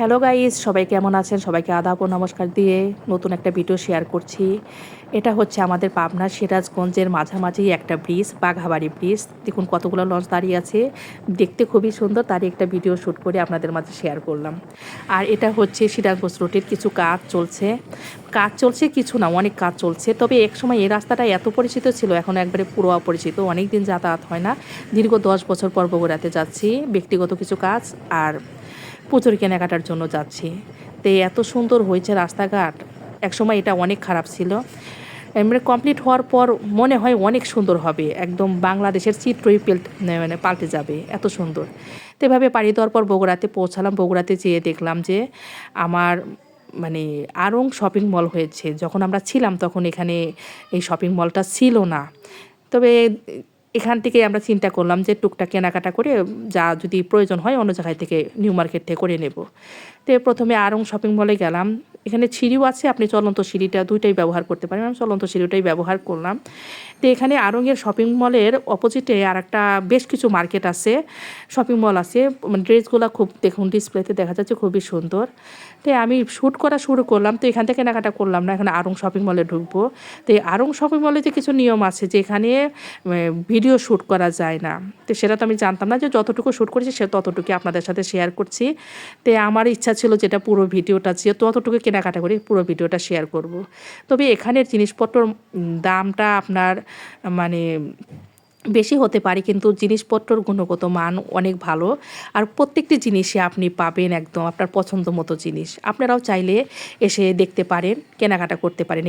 Hello guys সবাই কেমন আছেন? সবাইকে আদাব ও নমস্কার দিয়ে নতুন একটা ভিডিও শেয়ার করছি। এটা হচ্ছে আমাদের পাবনা সিরাজগঞ্জের মাঝামাঝি একটা ব্রিজ বাঘাবাড়ি ব্রিজ দেখুন কতগুলো লঞ্চ দাঁড়িয়ে আছে। দেখতে খুবই সুন্দর, তারই একটা ভিডিও শ্যুট করে আপনাদের মাঝে শেয়ার করলাম। আর এটা হচ্ছে সিরাজগঞ্জ রোডের কিছু কাজ চলছে। কাজ চলছে কিছু না, অনেক কাজ চলছে। তবে এক সময় এই রাস্তাটা এত পরিচিত ছিল, এখন একবারে পুরো অপরিচিত। অনেক দিন যাতায়াত হয় না। দীর্ঘ দশ বছর পর বগুড়াতে যাচ্ছি। ব্যক্তিগত কিছু কাজ, আর পুজোর কেনাকাটার জন্য যাচ্ছি। তো এত সুন্দর হয়েছে রাস্তাঘাট। একসময় এটা অনেক খারাপ ছিল। এমনি কমপ্লিট হওয়ার পর মনে হয় অনেক সুন্দর হবে। একদম বাংলাদেশের চিত্রই পেল মানে পাল্টে যাবে। এত সুন্দর। তো এভাবে পাড়ি দেওয়ার পর বগুড়াতে পৌঁছালাম। বগুড়াতে যেয়ে দেখলাম যে আমার মানে আরং শপিং মল হয়েছে। যখন আমরা ছিলাম তখন এখানে এই শপিং মলটা ছিল না। তবে এখান থেকে আমরা চিন্তা করলাম যে টুকটাক কেনাকাটা করে যা যদি প্রয়োজন হয় অন্য জায়গায় থেকে নিউ মার্কেট থেকে করে নেব। তো প্রথমে আরং শপিং মলে গেলাম। এখানে সিঁড়িও আছে, আপনি চলন্ত সিঁড়িটা দুইটাই ব্যবহার করতে পারেন। আমি চলন্ত সিঁড়িটাই ব্যবহার করলাম। তো এখানে আরঙের শপিং মলের অপোজিটে আর একটা বেশ কিছু মার্কেট আছে শপিং মল আছে। মানে ড্রেসগুলো খুব, দেখুন ডিসপ্লেতে দেখা যাচ্ছে খুবই সুন্দর। তো আমি শ্যুট করা শুরু করলাম, তো এখান থেকে কেনাকাটা করলাম না, এখানে আরং শপিং মলে ঢুকবো। তো এই আরং শপিং মলে যে কিছু নিয়ম আছে যে এখানে ভিডিও শ্যুট করা যায় না, তো সেটা তো আমি জানতাম না যে যতটুকু শ্যুট করেছি, সে ততটুকু আপনাদের সাথে শেয়ার করছি। তো আমার ইচ্ছা ছিল যেটা পুরো ভিডিওটা যে ততটুকু কেনাকাটা করে পুরো ভিডিওটা শেয়ার করব। তবে এখানের জিনিসপত্রর দামটা আপনার মানে বেশি হতে পারে, কিন্তু জিনিসপত্রর গুণগত মান অনেক ভালো। আর প্রত্যেকটি জিনিসে আপনি পাবেন একদম আপনার পছন্দ মতো জিনিস। আপনারাও চাইলে এসে দেখতে পারেন, কেনাকাটা করতে পারেন।